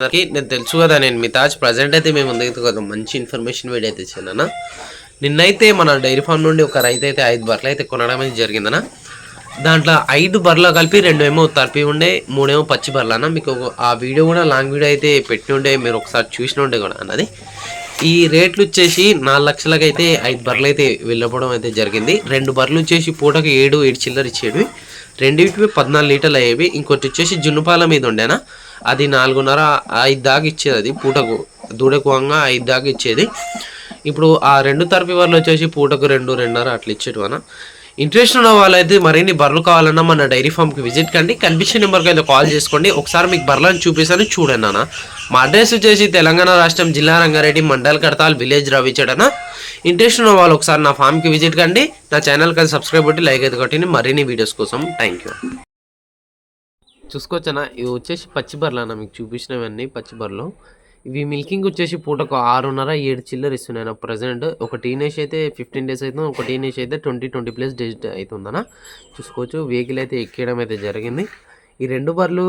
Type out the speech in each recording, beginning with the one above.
అందరికీ నేను తెలుసు కదా నేను మీ తాజ్. ప్రజెంట్ అయితే మేము ముందుకు ఒక మంచి ఇన్ఫర్మేషన్ వీడియో అయితే ఇచ్చానన్న. నిన్నైతే మన డైరీ ఫామ్ నుండి ఒక రైతు అయితే ఐదు బర్రెలు అయితే కొనడం అయితే జరిగిందన్న. దాంట్లో ఐదు బర్రెలు కలిపి రెండు ఏమో తరిపి ఉండే మూడేమో పచ్చి బర్రెలు అన్న మీకు ఆ వీడియో కూడా లాంగ్ వీడియో అయితే పెట్టి ఉండే మీరు ఒకసారి చూసిన ఉండే కూడా అన్నది. ఈ రేట్లు వచ్చేసి నాలుగు లక్షలకి అయితే ఐదు బర్రెలు అయితే వెళ్ళిపోవడం అయితే జరిగింది. రెండు బర్రెలు వచ్చేసి పూటకు ఏడు ఏడు చిల్లర ఇచ్చేవి రెండింటివి పద్నాలుగు లీటర్లు అయ్యేవి. ఇంకోటి వచ్చేసి జున్నుపాల మీద ఉండేనా. అది నాలుగున్నర ఐదు దాకా ఇచ్చేది అది పూటకు. దూడకు వంగా ఐదు దాకా ఇచ్చేది. ఇప్పుడు ఆ రెండు తరపి వాళ్ళు వచ్చేసి పూటకు రెండు రెండున్నర అట్లా ఇచ్చేటు అన్న. ఇంట్రెస్ట్ ఉన్న వాళ్ళైతే మరిన్ని బర్రెలు కావాలన్నా మన డైరీ ఫామ్కి విజిట్ కండి. కనిపించే నెంబర్కి అయితే కాల్ చేసుకోండి. ఒకసారి మీకు బర్రెలను చూపిస్తాను చూడండి అన్న. మా అడ్రస్ వచ్చేసి తెలంగాణ రాష్ట్రం జిల్లా రంగారెడ్డి మండల్ కడతాల్ విలేజ్ రవిచడన ఇంట్రెస్ట్ ఉన్న వాళ్ళు ఒకసారి నా ఫామ్కి విజిట్ కండి. నా ఛానల్కి అది సబ్స్క్రైబ్ కొట్టి లైక్ అయితే కొట్టి మరిన్ని వీడియోస్ కోసం థ్యాంక్ యూ చూసుకోవచ్చనా? ఇవి వచ్చేసి పచ్చి బర్రెలు అన్న మీకు చూపించినవన్నీ పచ్చి బర్రెలు. ఇవి మిల్కింగ్ వచ్చేసి పూటకు ఆరున్నర ఏడు చిల్లర ఇస్తున్నాయి అన్న ప్రజెంట్. ఒక టీనేజ్ అయితే ఫిఫ్టీన్ డేస్ అవుతుంది? ఒక టీనేజ్ అయితే ట్వంటీ ట్వంటీ ప్లస్ డేస్ అవుతుందన్న. చూసుకోవచ్చు. వెహికల్ అయితే ఎక్కేయడం అయితే జరిగింది. ఈ రెండు బర్రెలు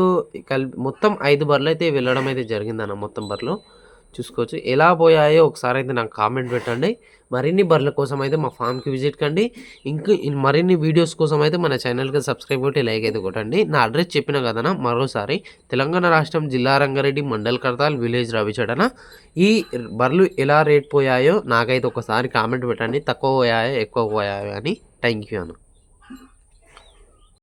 కలిపి మొత్తం ఐదు బర్రెలు అయితే వెళ్ళడం అయితే జరిగిందన్న మొత్తం బర్రెలు. చూసుకోవచ్చు. ఎలా పోయాయో ఒకసారి అయితే నాకు కామెంట్ పెట్టండి. మరిన్ని బర్రెల కోసం అయితే మా ఫామ్కి విజిట్ కండి. ఇంకా మరిన్ని వీడియోస్ కోసం అయితే మన ఛానల్కి సబ్స్క్రైబ్ కొట్టి లైక్ అయితే కొట్టండి. నా అడ్రస్ చెప్పిన కదనా మరోసారి తెలంగాణ రాష్ట్రం జిల్లా రంగారెడ్డి మండల్ కడతాల్ విలేజ్ రవిచడన ఈ బర్రెలు ఎలా రేట్ పోయాయో నాకైతే ఒకసారి కామెంట్ పెట్టండి. తక్కువ పోయాయో ఎక్కువ పోయాయో అని. థ్యాంక్ యూ అన్న.